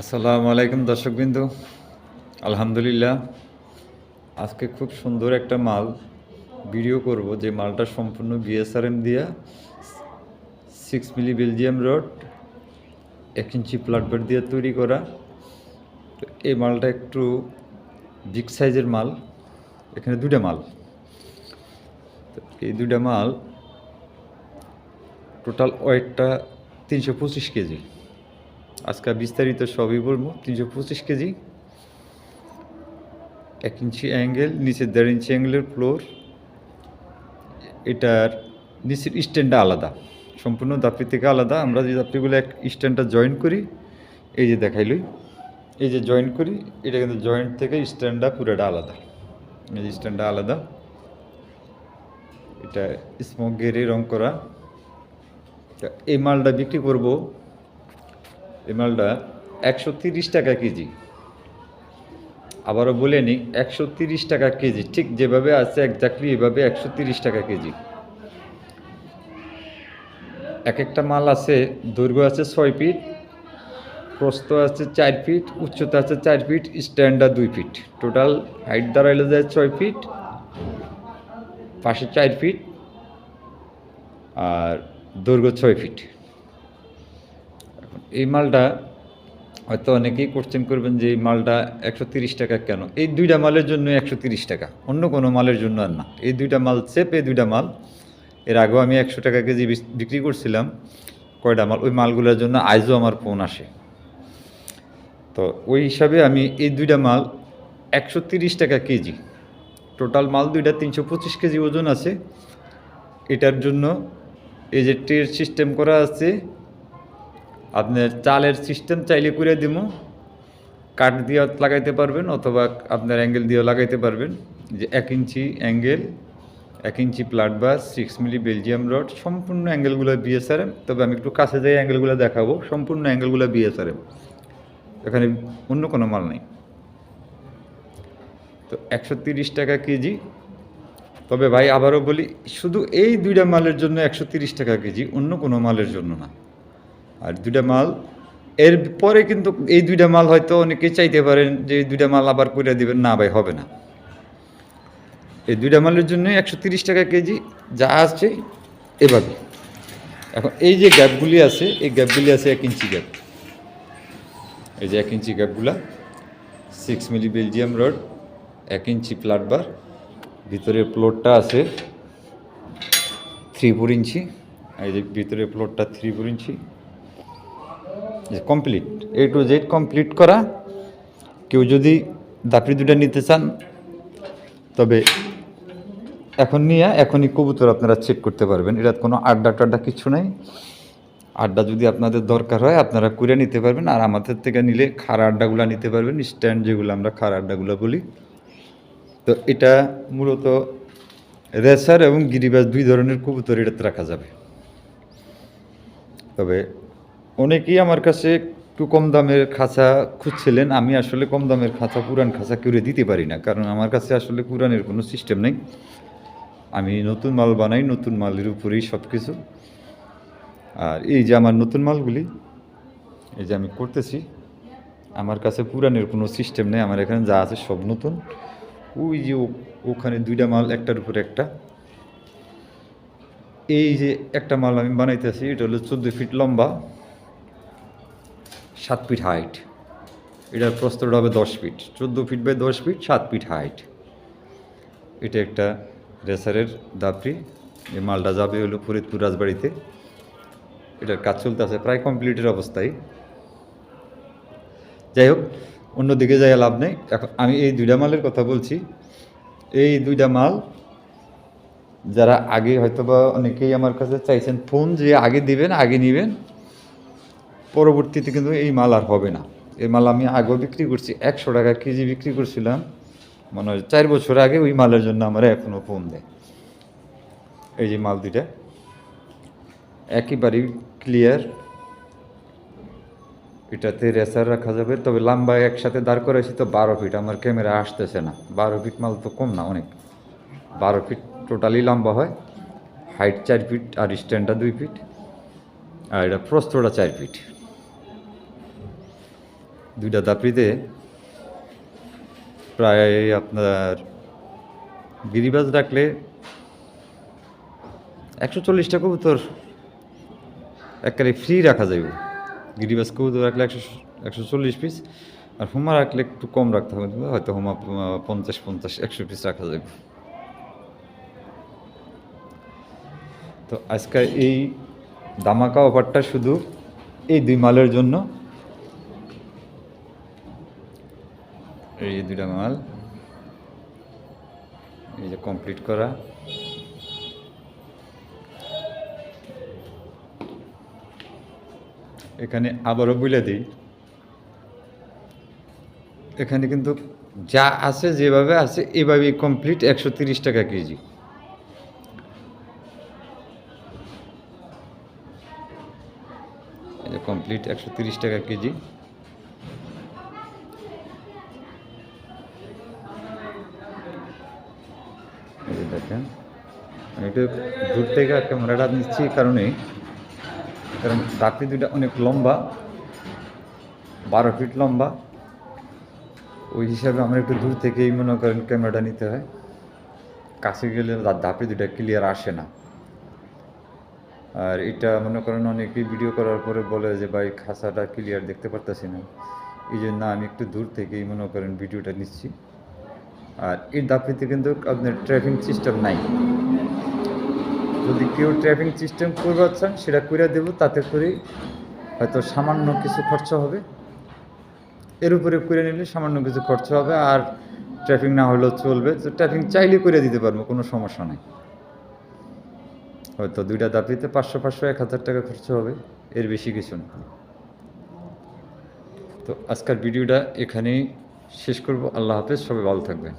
আসসালামু আলাইকুম দর্শকবিন্দু। আলহামদুলিল্লাহ, আজকে খুব সুন্দর একটা মাল ভিডিও করব। যে মালটা সম্পূর্ণ বিএসআরএম দিয়া সিক্স মিলি বেলজিয়াম রড এক ইঞ্চি প্লাটবেট দিয়ে তৈরি করা। তো এই মালটা একটু বিগ সাইজের মাল। এখানে দুটা মাল। তো এই দুটা মাল টোটাল ওয়েটটা তিনশো পঁচিশ কেজি। আজকে বিস্তারিত সবই বলব। তিনশো পঁচিশ কেজি, এক ইঞ্চি অ্যাঙ্গেল নিচের দেড় ইঞ্চি অ্যাঙ্গেলের ফ্লোর এটার নিচের স্ট্যান্ডটা আলাদা। সম্পূর্ণ দাপড়ি থেকে আলাদা। আমরা যে দাপড়িগুলো এক স্ট্যান্ডটা জয়েন করি, এই যে দেখাইলই এই যে জয়েন করি, এটা কিন্তু জয়েন্ট থেকে স্ট্যান্ডটা পুরোটা আলাদা। এই যে স্ট্যান্ডটা আলাদা। এটা স্মোক গেরে রং করা। এই মালটা বিক্রি করব এই মালটা একশো তিরিশ টাকা কেজি। আবারও বলে নিই একশো তিরিশ টাকা কেজি। ঠিক যেভাবে আছে একজাক্টলি এভাবে একশো তিরিশ টাকা কেজি। এক একটা মাল আছে, দৈর্ঘ্য আছে ছয় ফিট, প্রস্থ আছে চার ফিট, উচ্চতা আছে চার ফিট স্ট্যান্ডার দুই ফিট। টোটাল হাইট দাঁড়াইলে যায় ছয় ফিট, পাশে চার ফিট, আর দৈর্ঘ্য ছয় ফিট। এই মালটা হয়তো অনেকেই কোশ্চেন করবেন যে এই মালটা একশো টাকা কেন? এই দুইটা মালের জন্য একশো টাকা। অন্য কোনো মালের জন্য আর না। এই দুইটা মাল সেপ এই দুইটা মাল। এর আগেও আমি একশো টাকা কেজি বিক্রি করছিলাম কয়টা মাল? ওই মালগুলোর জন্য আজও আমার ফোন আসে। তো ওই হিসাবে আমি এই দুইটা মাল একশো টাকা কেজি। টোটাল মাল দুইটা তিনশো পঁচিশ কেজি ওজন আছে। এটার জন্য এই যে ট্রের সিস্টেম করা আছে আপনার চালের সিস্টেম চাইলে করে দিব কাঠ দিয়ে লাগাইতে পারবেন অথবা আপনার অ্যাঙ্গেল দিয়েও লাগাইতে পারবেন। যে এক ইঞ্চি অ্যাঙ্গেল এক ইঞ্চি প্লাট বাস সিক্স মিলি বেলজিয়াম রড সম্পূর্ণ অ্যাঙ্গেলগুলো বিএসআরএম তবে আমি একটু কাছে যাই অ্যাঙ্গেলগুলো দেখাবো। সম্পূর্ণ অ্যাঙ্গেলগুলো বিএসআরএম এখানে অন্য কোনো মাল নেই। তো একশো তিরিশ টাকা কেজি। তবে ভাই আবারও বলি, শুধু এই দুইটা মালের জন্য একশো তিরিশ টাকা কেজি, অন্য কোনো মালের জন্য না। আর দুইটা মাল। এর পরে কিন্তু এই দুইটা মাল হয়তো অনেকে চাইতে পারেন যে এই দুইটা মাল আবার করে দিবেন, না ভাই, হবে না। এই দুইটা মালের জন্য একশো তিরিশ টাকা কেজি যা আছে এভাবে। এখন এই যে গ্যাপগুলি আছে, এই গ্যাপগুলি আছে এক ইঞ্চি গ্যাপ। এই যে এক ইঞ্চি গ্যাপগুলা সিক্স মিলি বেলজিয়াম রড এক ইঞ্চি প্লাট বার ভিতরে প্লটটা আছে থ্রি ফোর ইঞ্চি, এই যে ভিতরে প্লটটা three four inch. Complete A to Z complete করা। কেউ যদি দাপড়ি দুটা নিতে চান, তবে এখন নিয়ে, এখনই কবুতর আপনারা চেক করতে পারবেন। এটা কোনো আড্ডা টাড্ডা কিছু নাই। আড্ডা যদি আপনাদের দরকার হয়, আপনারা করে নিতে পারবেন। আর আমাদের থেকে নিলে খাড়া আড্ডাগুলো নিতে পারবেন। স্ট্যান্ড যেগুলো আমরা খাড়া আড্ডাগুলো বলি। তো এটা মূলত রেসার এবং গিরিবাস দুই ধরনের কবুতর এটাতে রাখা যাবে। তবে অনেকেই আমার কাছে একটু কম দামের খাঁচা খুঁজছিলেন। আমি আসলে কম দামের খাঁচা, পুরান খাঁচা করে দিতে পারি না, কারণ আমার কাছে আসলে পুরানের কোনো সিস্টেম নেই। আমি নতুন মাল বানাই, নতুন মালের উপরেই সব কিছু আর এই যে আমার নতুন মালগুলি, এই যে আমি করতেছি, আমার কাছে পুরানের কোনো সিস্টেম নেই, আমার এখানে যা আছে সব নতুন। ওই যে ওখানে দুইটা মাল, একটার উপরে একটা। এই যে একটা মাল আমি বানাইতেছি, এটা হলো চোদ্দ ফিট লম্বা। সাত ফিট হাইট। এটার প্রস্তরটা হবে দশ ফিট। চোদ্দ ফিট বাই দশ ফিট, সাত ফিট হাইট। এটা একটা রেসারের দাপড়ি এই মালটা যাবে হলো ফরিদপুর রাজবাড়িতে। এটার কাজ চলতে আছে প্রায় কমপ্লিটের অবস্থায়। যাই হোক, অন্যদিকে যাই লাভ নেই। এখন আমি এই দুইটা মালের কথা বলছি। এই দুইটা মাল যারা আগে হয়তোবা অনেকেই আমার কাছে চাইছেন, ফোন যে আগে দিবেন, আগে নেবেন পরবর্তীতে কিন্তু এই মাল আর হবে না। এই মাল আমি আগেও বিক্রি করছি, একশো টাকা কেজি বিক্রি করছিলাম। মনে চার বছর আগে ওই মালের জন্য আমার এখনও ফোন দেয়। এই যে মাল দুইটা, একেবারেই ক্লিয়ার এটাতে রেসার রাখা যাবে, তবে লম্বা একসাথে দাঁড় করাইছি তো বারো ফিট আমার ক্যামেরা আসতেছে না। বারো ফিট মাল তো কম না অনেক। বারো ফিট টোটালি লম্বা হয়। হাইট চার ফিট আর স্ট্যান্ডটা দুই ফিট আর এটা প্রস্তটা চার ফিট দুইটা দাপড়িতে প্রায় আপনার গিরিবাজ রাখলে একশো চল্লিশটা কবুতর একবারে ফ্রি রাখা যাবে গিরিবাজ কবুতর রাখলে একশো একশো চল্লিশ পিস আর হোমা রাখলে একটু কম রাখতে হবে, হয়তো হোমা পঞ্চাশ পঞ্চাশ একশো পিস রাখা যাবে তো আজকে এই দামাকা অফারটা শুধু এই দুই মালের জন্য। এই যে দুইটা মাল। এই যে কমপ্লিট করা। এখানে আবারও বলে দিই। এখানে কিন্তু যা আছে, যেভাবে আছে, এভাবেই কমপ্লিট একশো টাকা কেজি। এই কমপ্লিট একশো টাকা কেজি। দেখেন। আমি একটু দূর থেকে ক্যামেরাটা নিচ্ছি এই কারণেই। কারণ ডাকটি দুইটা অনেক লম্বা, বারো ফিট লম্বা। ওই হিসাবে আমরা একটু দূর থেকেই মনে করেন ক্যামেরাটা নিতে হয়। কাছে গেলে ধাপে দুটা ক্লিয়ার আসে না। আর এটা মনে করেন অনেকেই ভিডিও করার পরে বলে যে, ভাই খাসাটা ক্লিয়ার দেখতে পারতেছি না। এই জন্য আমি একটু দূর থেকেই মনে করেন ভিডিওটা নিচ্ছি। আর এই দাপিতে কিন্তু আপনার ট্র্যাকিং সিস্টেম নাই। যদি কেউ ট্র্যাকিং সিস্টেম করতে চান সেটা করে দেবো, তাতে করে হয়তো সামান্য কিছু খরচ হবে। এর উপরে করে নিলে সামান্য কিছু খরচ হবে, আর ট্র্যাফিক না হলেও চলবে। তো ট্র্যাফিক চাইলে করে দিতে পারব, কোনো সমস্যা নাই। হয়তো দুইটা দাপিতে পাঁচশো পাঁচশো, এক হাজার টাকা খরচ হবে, এর বেশি কিছু না। তো আজকের ভিডিওটা এখানেই শেষ করব। আল্লাহ হাফেজ সবাই ভালো থাকবেন।